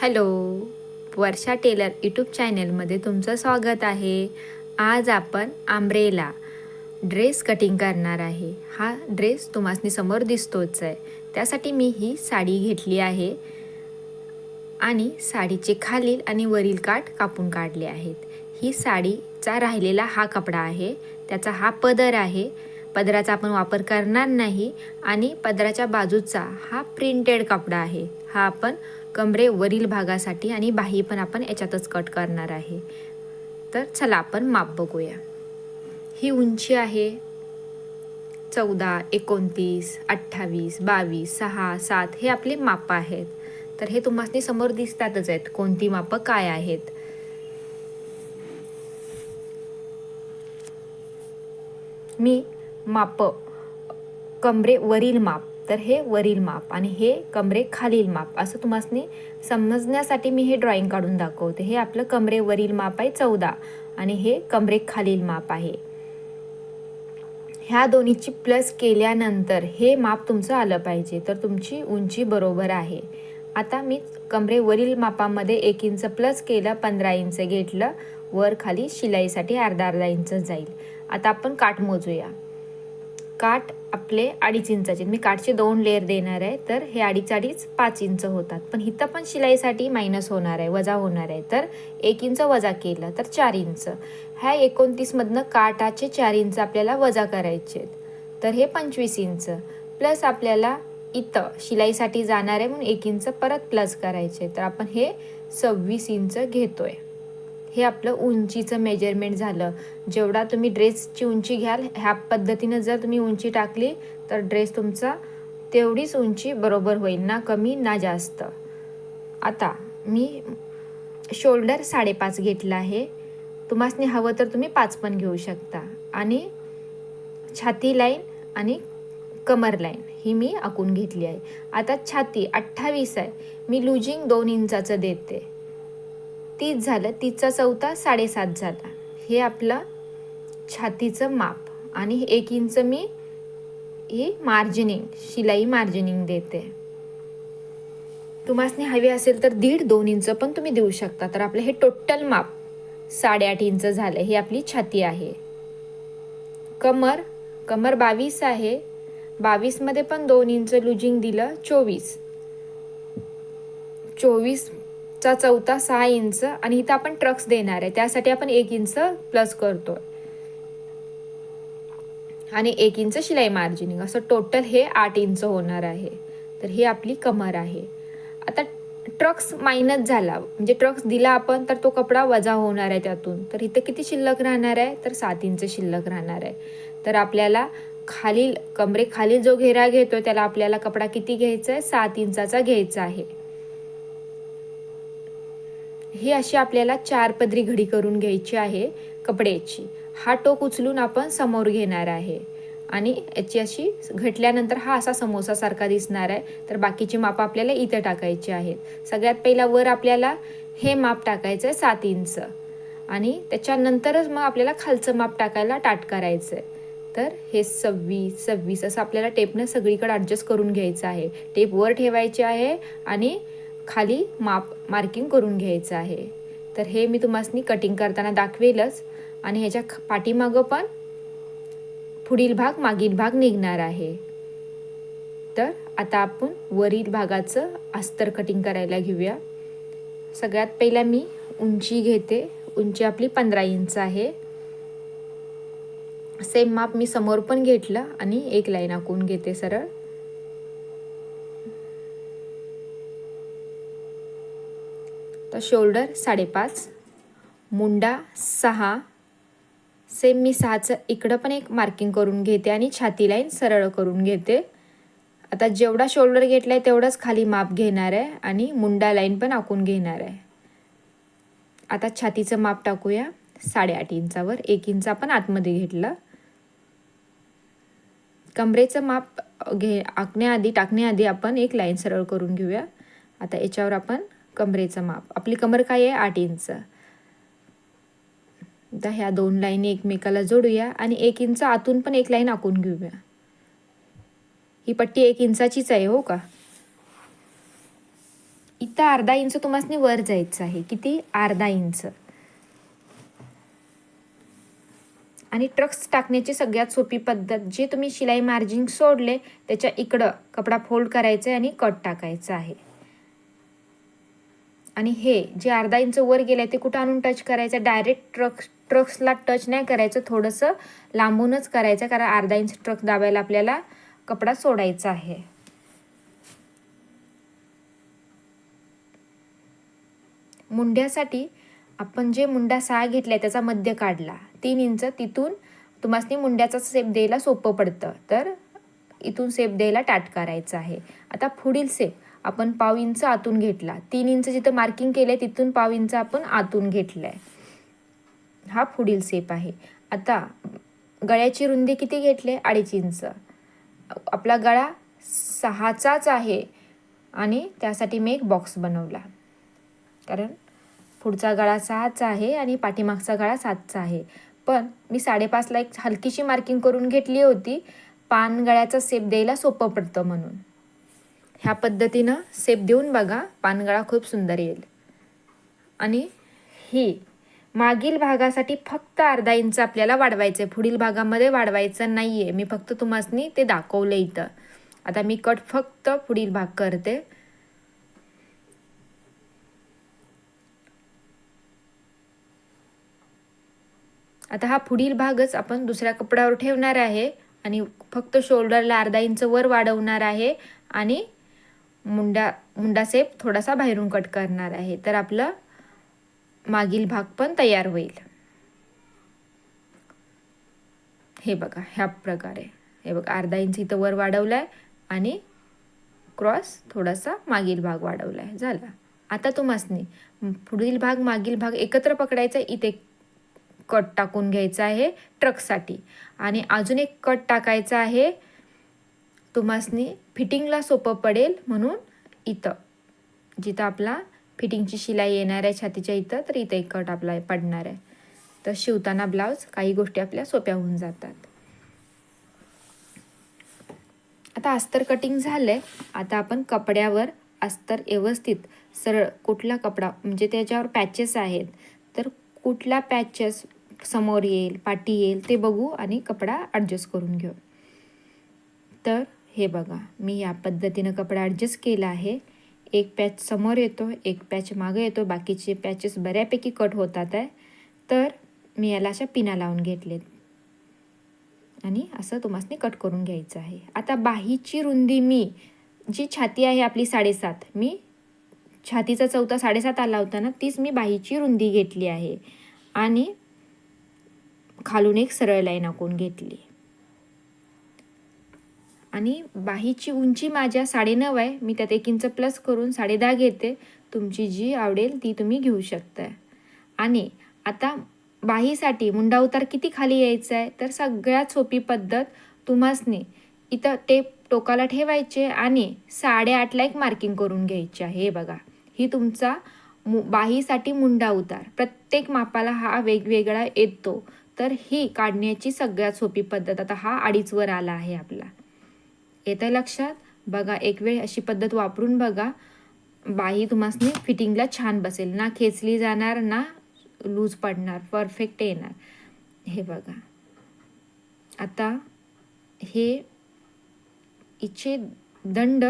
Hello वर्षा teller YouTube चॅनलमध्ये तुमचं स्वागत आहे. आज आपण आंब्रेला ड्रेस कटिंग करणार आहे. हा ड्रेस तुम्हाला समोर दिसतोच आहे. त्यासाठी मी ही साडी घेतली आहे आणि साडीचे खालील आणि वरील काठ कापून काढले आहेत. ही साडीचा राहिलेला हा कपडा आहे. त्याचा हा पदर आहे. पदराचा आपण वापर करणार नाही आणि पदराच्या बाजूचा हा प्रिंटेड कपडा आहे. हा आपण कमरे वरील भागासाठी आणि बाही पण आपण याच्यातच कट करणार आहे. तर चला आपण माप बघूया. ही उंची आहे चौदा एकोणतीस अठ्ठावीस बावीस सहा सात हे आपले माप आहेत. तर हे तुम्हाला समोर दिसतातच आहेत कोणती मापं काय आहेत. मी माप कमरे वरील माप तर हे वरील माप आणि हे कमरे खालील माप. असं तुम्हाला समजण्यासाठी मी हे ड्रॉइंग काढून दाखवते. हे आपलं कमरे वरील माप आहे चौदा आणि हे कमरे खालील माप आहे. ह्या दोन्हीची प्लस केल्यानंतर हे माप तुमचं आलं पाहिजे. तर तुमची उंची बरोबर आहे. आता मी कमरे वरील मापामध्ये एक इंच प्लस केलं पंधरा इंच घेतलं वर खाली शिलाईसाठी अर्धा अर्धा इंच जाईल. आता आपण काठ मोजूया. काठ आपले अडीच इंचाचे मी काठचे दोन लेअर देणार आहे तर हे अडीच अडीच पाच इंच होतात. पण इथं पण शिलाईसाठी मायनस होणार आहे वजा होणार आहे. तर एक इंच वजा केलं तर चार इंच. ह्या एकोणतीसमधनं काठाचे चार इंच आपल्याला वजा करायचे आहेत. तर हे पंचवीस इंच. प्लस आपल्याला इथं शिलाईसाठी जाणार आहे म्हणून एक इंच परत प्लस करायचे तर आपण हे सव्वीस इंच घेतोय. हे आपलं उंचीचं मेजरमेंट झालं. जेवढा तुम्ही ड्रेसची उंची घ्याल ह्या पद्धतीनं जर तुम्ही उंची टाकली तर ड्रेस तुमचा तेवढीच उंची बरोबर होईल ना कमी ना जास्त. आता मी शोल्डर साडेपाच घेतला आहे. तुम्हासनी हवं तर तुम्ही पाच पण घेऊ शकता. आणि छाती लाईन आणि कमर लाईन ही मी आखून घेतली आहे. आता छाती अठ्ठावीस आहे. मी लुजिंग दोन इंचाचं देते. तीस झालं तीसचा चौथा साडेसात झाला. हे आपलं छातीचं माप. आणि एक इंच मी ही मार्जिनिंग शिलाई मार्जिनिंग देते. तुम्हाला हवे असेल तर दीड दोन इंच पण तुम्ही देऊ शकता. तर आपलं हे टोटल माप साडेआठ इंच झालं. ही आपली छाती आहे. कमर कमर बावीस आहे. बावीसमध्ये पण दोन इंच लुजिंग दिलं चोवीस. चोवीस चा चौथा सहा इंच आणि इथं आपण ट्रक्स देणार आहे. त्यासाठी आपण एक इंच प्लस करतो आणि एक इंच शिलाई मार्जिनिंग असं टोटल हे आठ इंच होणार आहे. तर ही आपली कमर आहे. आता ट्रक्स मायनस झाला. म्हणजे ट्रक्स दिला आपण तर तो कपडा वजा होणार आहे त्यातून. तर इथं किती शिल्लक राहणार आहे? तर सात इंच शिल्लक राहणार आहे. तर आपल्याला खालील कमरे खालील जो घेरा घेतो त्याला आपल्याला कपडा किती घ्यायचा आहे? सात इंचाचा घ्यायचा आहे. ही अशी आपल्याला चार पदरी घडी करून घ्यायची आहे कपड्याची. हा टोक उचलून आपण समोर घेणार आहे. आणि याची अशी घटल्यानंतर हा असा समोसासारखा दिसणार आहे. तर बाकीची माप आपल्याला इथं टाकायची आहेत. सगळ्यात पहिला वर आपल्याला हे माप टाकायचं आहे सात इंच. आणि त्याच्यानंतरच मग आपल्याला खालचं माप टाकायला टाट करायचं आहे तर हे सव्वीस सव्वीस असं आपल्याला टेपनं सगळीकडे ॲडजस्ट करून घ्यायचं आहे. टेप वर ठेवायची आहे आणि खाली माप मार्किंग करून घ्यायचं आहे. तर हे मी तुम्हाला कटिंग करताना दाखवेलच. आणि ह्याच्या पाठीमागं पण पुढील भाग मागील भाग निघणार आहे. तर आता आपण वरील भागाचं अस्तर कटिंग करायला घेऊया. सगळ्यात पहिला मी उंची घेते. उंची आपली पंधरा इंच आहे. सेम माप मी समोर पण घेतलं आणि एक लाईन आखून घेते सरळ. तर शोल्डर साडेपाच मुंडा सहा. सेम मी सहाचं इकडं पण एक मार्किंग करून घेते आणि छाती लाईन सरळ करून घेते. आता जेवढा शोल्डर घेतला आहे तेवढंच खाली माप घेणार आहे आणि मुंडा लाईन पण आखून घेणार आहे. आता छातीचं माप टाकूया. साडेआठ इंचावर एक इंच आपण आतमध्ये घेतलं. कमरेचं माप घे आखण्याआधी टाकण्याआधी आपण एक लाईन सरळ करून घेऊया. आता याच्यावर आपण कमरेचं माप. आपली कमर काय आहे? आठ इंच. आता ह्या दोन लाईनी एकमेकाला जोडूया आणि एक इंच आतून पण एक लाईन आखून घेऊया. ही पट्टी एक इंचाचीच आहे हो का? इथं अर्धा इंच तुम्हाला वर जायचं आहे. किती? अर्धा इंच. आणि ट्रक्स टाकण्याची सगळ्यात सोपी पद्धत जे तुम्ही शिलाई मार्जिन सोडले त्याच्या इकडं कपडा फोल्ड करायचा आहे आणि कट टाकायचं आहे. आणि हे जे अर्धा इंच वर गेलं आहे ते कुठं आणून टच करायचं? डायरेक्ट ट्रक ट्रक्सला टच नाही करायचं. थोडंसं लांबूनच करायचं कारण अर्धा इंच ट्रक दाबायला आपल्याला कपडा सोडायचा आहे. मुंड्यासाठी आपण जे मुंडा सहा घेतलाय त्याचा मध्य काढला. तीन इंच तिथून तुम्हाला मुंड्याचा सेप द्यायला सोपं पडतं. तर इथून सेप द्यायला टाट करायचं आहे. आता पुढील सेप आपण पाव इंच आतून घेतला. तीन इंच जिथं मार्किंग केलं आहे तिथून पाव इंच आपण आतून घेतलं आहे हा पुढील सेप आहे. आता गळ्याची रुंदी किती घेतली अडीच इंच. आपला गळा सहाचाच आहे आणि त्यासाठी मी एक बॉक्स बनवला. कारण पुढचा गळा सहाचा आहे आणि पाठीमागचा गळा सातचा आहे. पण मी साडेपाचला एक हलकीशी मार्किंग करून घेतली होती. पानगळ्याचा सेप द्यायला सोपं पडतं म्हणून. ह्या पद्धतीनं सेप देऊन बघा पानगळा खूप सुंदर येईल. आणि ही मागील भागासाठी फक्त अर्धा इंच आपल्याला वाढवायचं आहे पुढील भागामध्ये वाढवायचं नाही आहे मी फक्त तुम्हासनी ते दाखवलं इथं. आता मी कट फक्त पुढील भाग करते. आता हा पुढील भागच आपण दुसऱ्या कपड्यावर ठेवणार आहे. आणि फक्त शोल्डरला अर्धा इंच वर वाढवणार आहे आणि मुंडा मुंडा सेप थोडासा बाहेरून कट करणार आहे. तर आपलं मागील भाग पण तयार होईल. हे बघा ह्या प्रकारे. हे बघा अर्धा इंच इथं वर वाढवलाय आणि क्रॉस थोडासा मागील भाग वाढवलाय. झाला. आता तुम्हाला पुढील भाग मागील भाग एकत्र पकडायचा इथे कट टाकून घ्यायचा आहे ट्रकसाठी. आणि अजून एक कट टाकायचा आहे. तुम्हासनी फिटिंगला सोपं पडेल म्हणून इथं. जिथं आपला फिटिंगची शिलाई येणार आहे छातीच्या इथं तर इथं एक कट आपला पडणार आहे. तर शिवताना ब्लाऊज काही गोष्टी आपल्या सोप्या होऊन जातात. आता अस्तर कटिंग झालंय. आता आपण कपड्यावर अस्तर व्यवस्थित सरळ कुठला कपडा म्हणजे त्याच्यावर पॅचेस आहेत तर कुठला पॅचेस समोर येईल पाठी येईल ते बघू आणि कपडा ॲडजस्ट करून घेऊ. तर हे बघा मी या पद्धतीनं कपडा ॲडजस्ट केला आहे. एक पॅच समोर येतो एक पॅच मागं येतो बाकीचे पॅचेस बऱ्यापैकी कट होतात आहे. तर मी याला अशा पिना लावून घेतलेत. आणि असं तुम्हाला कट करून घ्यायचं आहे. आता बाहीची रुंदी मी जी छाती आहे आपली साडेसात मी छातीचा चौथा साडेसात आला होता ना तीच मी बाहीची रुंदी घेतली आहे. आणि खालून एक सरळ लाईन आखून घेतली. आणि बाहीची उंची माझ्या साडेनऊ आहे. मी त्यात एक इंच प्लस करून साडेदहा घेते. तुमची जी आवडेल ती तुम्ही घेऊ शकता आणि आता बाहीसाठी मुंडा उतार किती खाली यायचा आहे? तर सगळ्यात सोपी पद्धत तुम्हासनी इथं टेप टोकाला ठेवायचे आणि साडेआठला एक मार्किंग करून घ्यायची आहे. हे बघा. ही तुमचा मु बाहीसाठी मुंडा उतार प्रत्येक मापाला हा वेगवेगळा येतो. तर ही काढण्याची सगळ्यात सोपी पद्धत आता हा अडीचवर आला आहे आपला. येतं लक्षात? बघा एक वेळ अशी पद्धत वापरून बघा. बाही तुम्हाला फिटिंगला छान बसेल. ना खेचली जाणार ना लूज पडणार परफेक्ट येणार. हे बघा. आता हे इचे दंड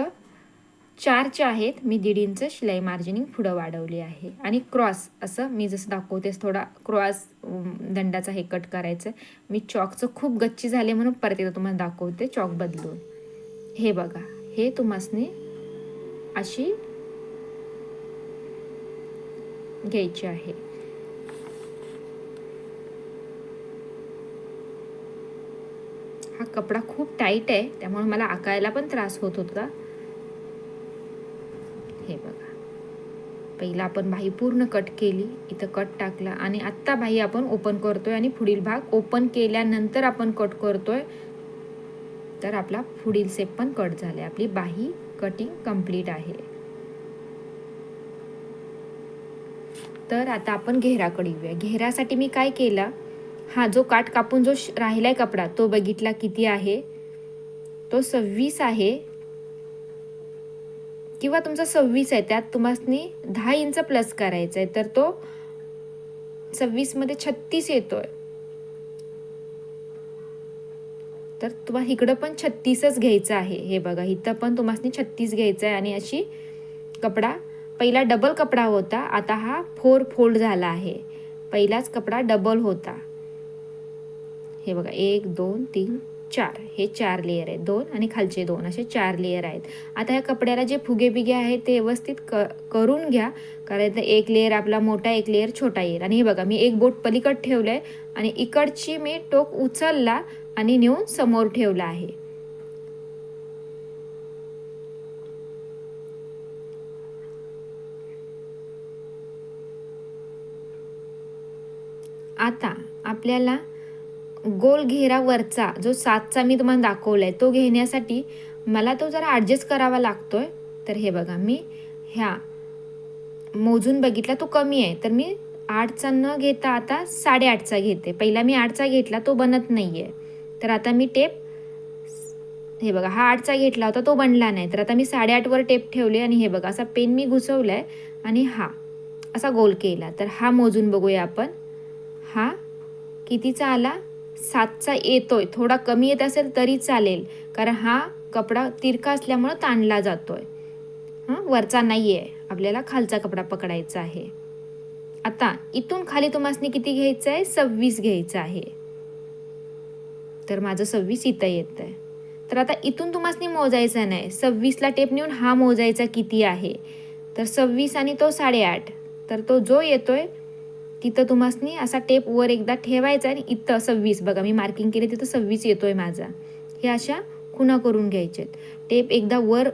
चारचे आहेत मी दीड इंच शिलाई मार्जिनिंग पुढं वाढवली आहे. आणि क्रॉस असं मी जसं दाखवतेस थोडा क्रॉस दंडाचा हे कट करायचं. मी चॉकचं खूप गच्ची झाले म्हणून परत एकदा तुम्हाला दाखवते चॉक बदलून. हे बघा हे तुम्हासने अशी घ्यायची आहे. हा कपडा खूप टाईट आहे त्यामुळे मला आकायला पण त्रास होत होता हे बघा पहिला आपण बाही पूर्ण कट केली इथं कट टाकला आणि आत्ता बाही आपण ओपन करतोय आणि पुढील भाग ओपन केल्यानंतर आपण कट करतोय. तर आपला पुढील सेप पण कट झाले आपली बाही कटिंग कंप्लीट आहे. तर आता आपण घेराकडे येऊया. घेरासाठी मी काय केलं? हा जो काठ कापून जो राहिलाय कपडा तो बघितला किती आहे? तो सव्वीस आहे. किंवा तुमचा सव्वीस आहे त्यात तुम्हाला दहा इंच प्लस करायचा आहे तर तो सव्वीसमध्ये छत्तीस येतोय. तर तुम्हाला इकडं पण छत्तीसच घ्यायचं आहे. हे बघा इथं पण तुम्हाला छत्तीस घ्यायचं आहे आणि अशी कपडा पहिला डबल कपडा होता आता हा फोर फोल्ड झाला आहे. पहिलाच कपडा डबल होता. हे बघा एक दोन तीन चार हे चार लेयर आहेत. दोन आणि खालचे दोन असे चार लेयर आहेत. आता ह्या कपड्याला जे फुगे बिगे आहेत ते व्यवस्थित क करून घ्या. कारण एक लेअर आपला मोठा एक लेअर छोटा येईल. आणि हे बघा मी एक बोट पलीकड ठेवलं आहे आणि इकडची मी टोक उचलला आणि नेऊन समोर ठेवला आहे. आता आपल्याला गोल घेरा वरचा जो सातचा मी तुम्हाला दाखवला आहे तो घेण्यासाठी मला तो जरा ॲडजस्ट करावा लागतो आहे तर हे बघा मी ह्या मोजून बघितला तो कमी आहे. तर मी आठचा न घेता आता साडेआठचा घेते. पहिला मी आठचा घेतला तो बनत नाही आहे तर आता मी टेप हे बघा हा आठचा घेतला होता तो बनला नाही. तर आता मी साडेआठवर टेप ठेवले आणि हे बघा असा पेन मी घुसवला आहे आणि हा असा गोल केला. तर हा मोजून बघूया आपण. हा कितीचा आला? सातचा येतोय. थोडा कमी येत असेल तरी चालेल. कारण हा कपडा तिरका असल्यामुळं ताणला जातोय. हां? वरचा नाही आहे आपल्याला खालचा कपडा पकडायचा आहे. आता इथून खाली तुम्हाला किती घ्यायचं आहे सव्वीस घ्यायचं आहे. तर माझं सव्वीस इथं येतं आहे तर आता इथून तुम्हाला मोजायचं नाही. सव्वीसला टेप नेऊन हा मोजायचा किती आहे? तर सव्वीस आणि तो साडेआठ. तर तो जो येतोय तिथं तुम्हाला असा टेप वर एकदा ठेवायचा आणि इथं सव्वीस बघा मी मार्किंग केले तिथं सव्वीस येतोय माझा. हे अशा खुणा करून घ्यायच्यात टेप एकदा वर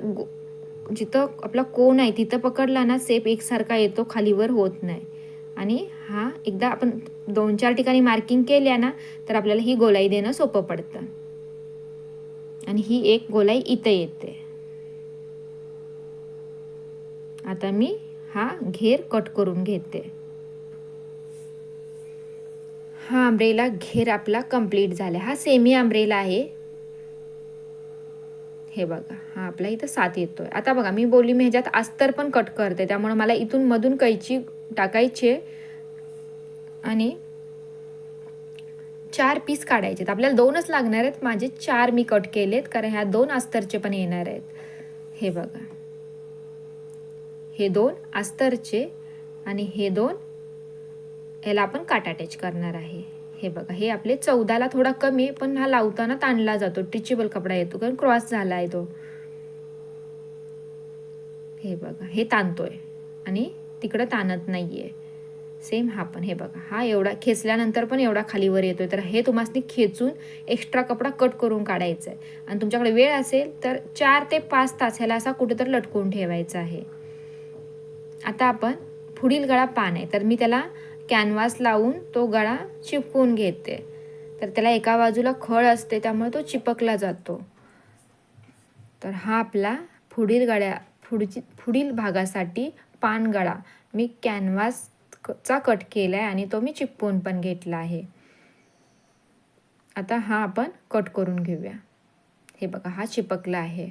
जिथं आपला कोण आहे तिथं पकडला ना सेप एकसारखा येतो खालीवर होत नाही. आणि हा एकदा आपण दोन चार ठिकाणी मार्किंग केल्या ना तर आपल्याला ही गोलाई देणं सोपं पडतं. आणि ही एक गोलाई इथं येते. आता मी हा घेर कट करून घेते. हा आंब्रेला घेर आपला कंप्लीट झाला. हा सेमी आंब्रेला आहे. हे बघा हा आपला इथं सात येतोय. आता बघा मी बोलली मी ह्याच्यात अस्तर पण कट करते त्यामुळे मला इथून मधून कैची टाकायची आहे आणि चार पीस काढायचे आहेत आपल्याला दोनच लागणार आहेत माझे चार मी कट केलेत कारण ह्या दोन अस्तरचे पण येणार आहेत. हे बघा. हे दोन अस्तरचे आणि हे दोन याला आपण काट अटॅच करणार आहे. हे बघा हे आपले चौदाला थोडा कमी आहे पण हा लावताना ताणला जातो. टिचेबल कपडा येतो कारण क्रॉस झाला आहे तो. हे बघा हे ताणतोय आणि तिकडं ताणत नाहीये. सेम हा पण हे बघा हा एवढा खेचल्यानंतर पण एवढा खालीवर येतोय. तर हे तुम्हाला खेचून एक्स्ट्रा कपडा कट करून काढायचा आहे आणि तुमच्याकडे वेळ असेल तर चार ते पाच तास ह्याला असा कुठेतरी लटकवून ठेवायचा आहे. आता आपण पुढील गळा पान आहे. तर मी त्याला कॅनव्हास लावून तो गळा चिपकून घेते. तर त्याला एका बाजूला खळ असते त्यामुळे तो चिपकला जातो. तर हा आपला पुढील गळ्या पुढची पुढील भागासाठी पानगळा मी कॅनव्हास चा कट केला आहे आणि तो मी चिपकून पण घेतला आहे. आता हा आपण कट करून घेऊया. हे बघा हा चिपकला आहे.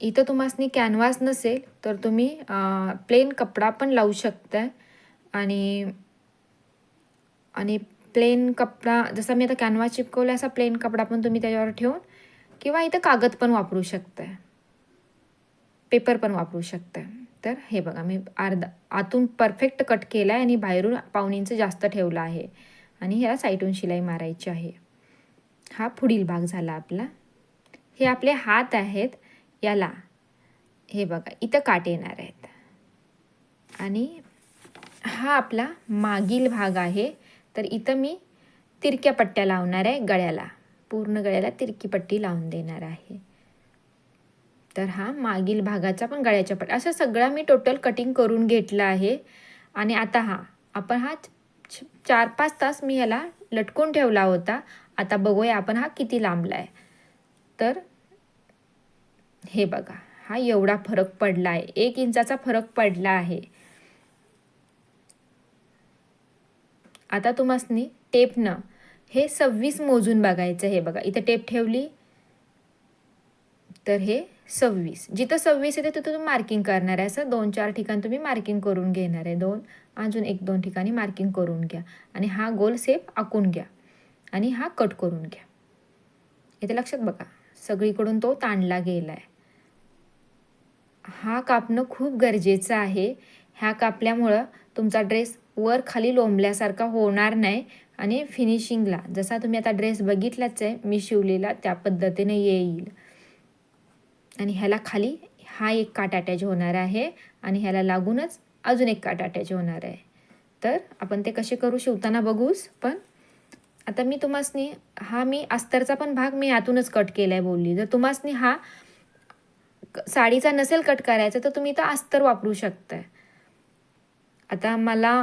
इथं तुम्हाला कॅनव्हास नसेल तर तुम्ही प्लेन कपडा पण लावू शकता आणि आणि प्लेन कपडा जसा मी आता कॅनव्हास चिपकवला असा प्लेन कपडा पण तुम्ही त्याच्यावर ठेवून किंवा इथं कागद पण वापरू शकता पेपर पण वापरू शकता तर हे बघा मी अर्धा आतून परफेक्ट कट केला आहे आणि बाहेरून पाहुणींचं जास्त ठेवलं आहे. आणि ह्याला साईटून शिलाई मारायची आहे. हा पुढील भाग झाला आपला. हे आपले हात आहेत याला. हे बघा इथं काट येणार आहेत. आणि हा आपला मागील भाग आहे. तर इथं मी तिरक्या पट्ट्या लावणार आहे गळ्याला. पूर्ण गळ्याला तिरकी पट्टी लावून देणार आहे. तर हा मागील भागाचा पण गळ्याच्या पट्ट असं सगळं मी टोटल कटिंग करून घेतलं आहे. आणि आता हा आपण हा चार पाच तास मी ह्याला लटकून ठेवला होता. आता बघूया आपण हा किती लांबला आहे तर हे बघा हा एवढा फरक पडला आहे एक इंचाचा फरक पडला आहे. आता तुम्हाला टेपनं हे सव्वीस मोजून बघायचं हे बघा. इथं टेप ठेवली. तर हे सव्वीस. जिथं सव्वीस येते तिथं तुम्ही मार्किंग करणार आहे. असं दोन चार ठिकाण तुम्ही मार्किंग करून घेणार आहे. दोन अजून एक दोन ठिकाणी मार्किंग करून घ्या. आणि हा गोल सेप आखून घ्या. आणि हा कट करून घ्या. इथे लक्षात बघा. सगळीकडून तो ताणला गेला आहे हा कापणं खूप गरजेचं आहे. ह्या कापल्यामुळं तुमचा ड्रेस वर खाली लोंबल्यासारखा होणार नाही आणि फिनिशिंगला जसा तुम्ही आता ड्रेस बघितलाच आहे मी शिवलेला त्या पद्धतीने येईल. आणि ह्याला खाली हा एक काट अटॅच होणार आहे आणि ह्याला लागूनच अजून एक काट अटॅच होणार आहे. तर आपण ते कसे करू शिवताना बघूच पण आता मी तुम्हासनी हा मी अस्तरचा पण भाग मी यातूनच कट केला आहे बोलली. जर तुम्हासनी हा साडीचा नसेल कट करायचा तर तुम्ही तर अस्तर वापरू शकताय. आता मला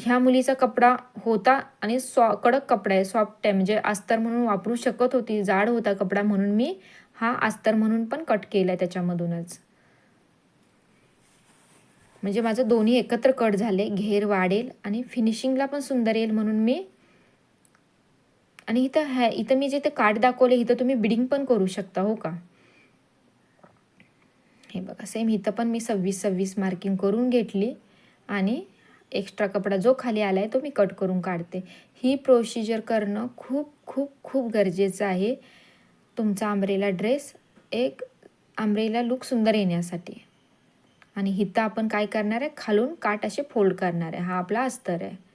ह्या मुलीचा कपडा होता आणि सॉ कडक कपडा आहे सॉफ्ट आहे. म्हणजे अस्तर म्हणून वापरू शकत होती जाड होता कपडा म्हणून मी हा अस्तर म्हणून पण कट केला आहे त्याच्यामधूनच. म्हणजे माझं दोन्ही एकत्र कट झाले घेर वाढेल आणि फिनिशिंगला पण सुंदर येईल म्हणून मी आणि इथं ह्या इथं मी जिथे काठ दाखवले इथं तुम्ही बिडिंग पण करू शकता हो का? हे बघा सेम इथं पण मी सव्वीस सव्वीस मार्किंग करून घेतली आणि एक्स्ट्रा कपडा जो खाली आला आहे तो मी कट करून काढते. ही प्रोसिजर करणं खूप खूप खूप गरजेचं आहे. तुमचा आंब्रेला ड्रेस एक आंब्रेला लुक सुंदर येण्यासाठी. आणि हिथं आपण काय करणार आहे? खालून काट असे फोल्ड करणार आहे. हा आपला अस्तर आहे.